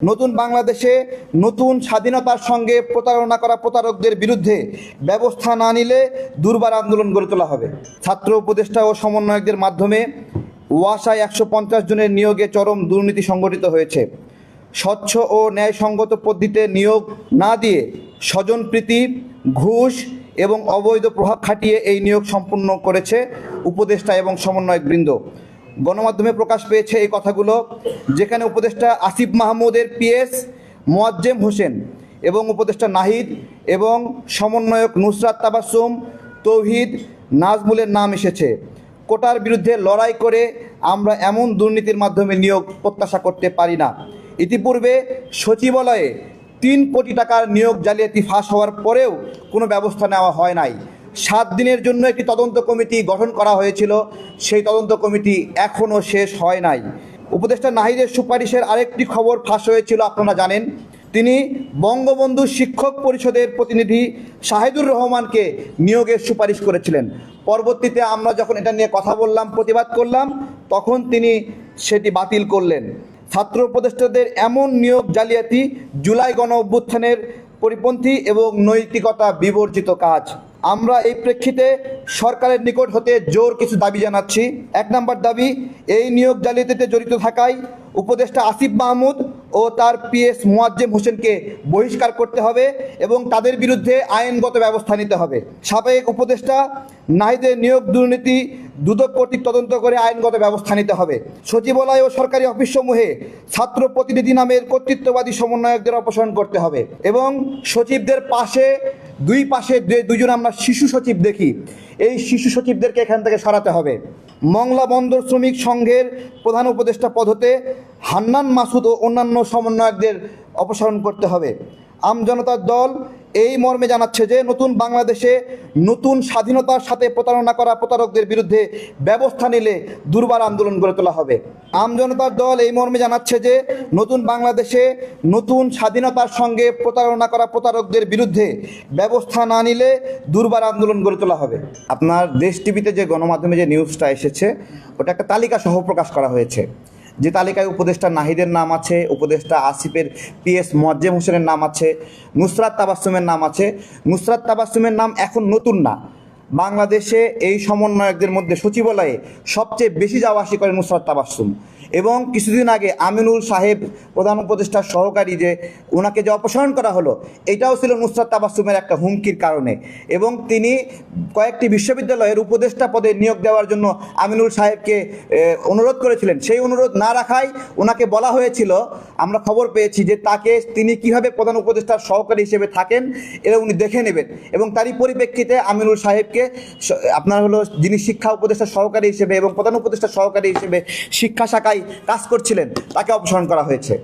নতুন বাংলাদেশে নতুন স্বাধীনতার সঙ্গে প্রতারণা করা প্রতারকদের বিরুদ্ধে ব্যবস্থা না নিলে দুর্বার আন্দোলন গড়ে তোলা হবে। ছাত্র উপদেষ্টা ও সমন্বয়কদের মাধ্যমে ওয়াসায় একশো পঞ্চাশ জনের নিয়োগে চরম দুর্নীতি সংগঠিত হয়েছে। স্বচ্ছ ও ন্যায়সঙ্গত পদ্ধতিতে নিয়োগ না দিয়ে স্বজনপ্রীতি ঘুষ এবং অবৈধ প্রভাব খাটিয়ে এই নিয়োগ সম্পূর্ণ করেছে উপদেষ্টা এবং সমন্বয়কবৃন্দ। গণমাধ্যমে প্রকাশ পেয়েছে এই কথাগুলো, যেখানে উপদেষ্টা আসিফ মাহমুদের পিএস মোয়াজ্জেম হোসেন এবং উপদেষ্টা নাহিদ এবং সমন্বয়ক নুসরাত তাবাসুম তৌহিদ নাজমুলের নাম এসেছে। কোটার বিরুদ্ধে লড়াই করে আমরা এমন দুর্নীতির মাধ্যমে নিয়োগ প্রত্যাশা করতে পারি না। ইতিপূর্বে সচিবালয়ে তিন কোটি টাকার নিয়োগ জালিয়াতি ফাঁস হওয়ার পরেও কোনো ব্যবস্থা নেওয়া হয় নাই। সাত দিনের জন্য একটি তদন্ত কমিটি গঠন করা হয়েছিল। সেই তদন্ত কমিটি এখনও শেষ হয় নাই। উপদেষ্টা নাহিদের সুপারিশের আরেকটি খবর ফাঁস হয়েছিল, আপনারা জানেন। তিনি বঙ্গবন্ধু শিক্ষক পরিষদের প্রতিনিধি শাহিদুর রহমানকে নিয়োগের সুপারিশ করেছিলেন। পরবর্তীতে আমরা যখন এটা নিয়ে কথা বললাম, প্রতিবাদ করলাম, তখন তিনি সেটি বাতিল করলেন। ছাত্র উপদেষ্টাদের এমন নিয়োগ জালিয়াতি, জুলাই গণ অভ্যুত্থানের পরিপন্থী এবং নৈতিকতা বিবর্জিত কাজ। আমরা এই প্রেক্ষিতে সরকারের নিকট হতে জোর কিছু দাবি জানাচ্ছি। এক নম্বর দাবি, এই নিয়োগ জালিয়াতিতে জড়িত থাকায় উপদেষ্টা আসিফ মাহমুদ ও তার পিএস মোয়াজ্জেম হোসেনকে বহিষ্কার করতে হবে এবং তাদের বিরুদ্ধে আইনগত ব্যবস্থা নিতে হবে। সাবেক উপদেষ্টা নাহিদের নিয়োগ দুর্নীতি দুদক কর্তৃক তদন্ত করে আইনগত ব্যবস্থা নিতে হবে। সচিবালয় ও সরকারি অফিসসমূহে ছাত্র প্রতিনিধি নামের কর্তৃত্ববাদী সমন্বয়কদের অপসারণ করতে হবে এবং সচিবদের পাশে দুই পাশে যে দুজন আমরা শিশু সচিব দেখি, এই শিশু সচিবদেরকে এখান থেকে সরাতে হবে। মংলা বন্দর শ্রমিক সংঘের প্রধান উপদেষ্টা পদ হতে হান্নান মাসুদ ও অন্যান্য সমন্বয়কদের অপসারণ করতে হবে। আমজনতার দল এই মর্মে জানাচ্ছে যে, নতুন বাংলাদেশে নতুন স্বাধীনতার সাথে প্রতারণা করা প্রতারকদের বিরুদ্ধে ব্যবস্থা নিলে দুর্বার আন্দোলন গড়ে তোলা হবে। আমজনতার দল এই মর্মে জানাচ্ছে যে, নতুন বাংলাদেশে নতুন স্বাধীনতার সঙ্গে প্রতারণা করা প্রতারকদের বিরুদ্ধে ব্যবস্থা না নিলে দুর্বার আন্দোলন গড়ে তোলা হবে। আপনার দেশ টিভিতে যে গণমাধ্যমে যে নিউজটা এসেছে, ওটা একটা তালিকা সহ প্রকাশ করা হয়েছে। যে তালিকায় উপদেষ্টা নাহিদের নাম আছে, উপদেষ্টা আসিফের পিএস মোয়াজ্জেম হোসেনের নাম আছে, নুসরাত তাবাসুমের নাম আছে। নুসরাত তাবাসুমের নাম এখন নতুন না। বাংলাদেশে এই সমন্বয়কদের মধ্যে সচিবালয়ে সবচেয়ে বেশি যাওয়া আসি করে নুসরাত তাবাসুম এবং কিছুদিন আগে আমিনুল সাহেব প্রধান উপদেষ্টার সহকারী যে ওনাকে যে অপসারণ করা হলো, এটাও ছিল নুসরাত তাবাসুমের একটা হুমকির কারণে। এবং তিনি কয়েকটি বিশ্ববিদ্যালয়ের উপদেষ্টা পদে নিয়োগ দেওয়ার জন্য আমিনুল সাহেবকে অনুরোধ করেছিলেন। সেই অনুরোধ না রাখায় ওনাকে বলা হয়েছিল আমরা খবর পেয়েছি যে তাকে তিনি কীভাবে প্রধান উপদেষ্টার সহকারী হিসেবে থাকেন এটা উনি দেখে নেবেন। এবং তারই পরিপ্রেক্ষিতে আমিনুল সাহেবকে আপনার হলো যিনি শিক্ষা উপদেষ্টার সহকারী হিসেবে এবং প্রধান উপদেষ্টার সহকারী হিসেবে শিক্ষা শাখায় কাজ করছিলেন, তাকে অপসারণ করা হয়েছে।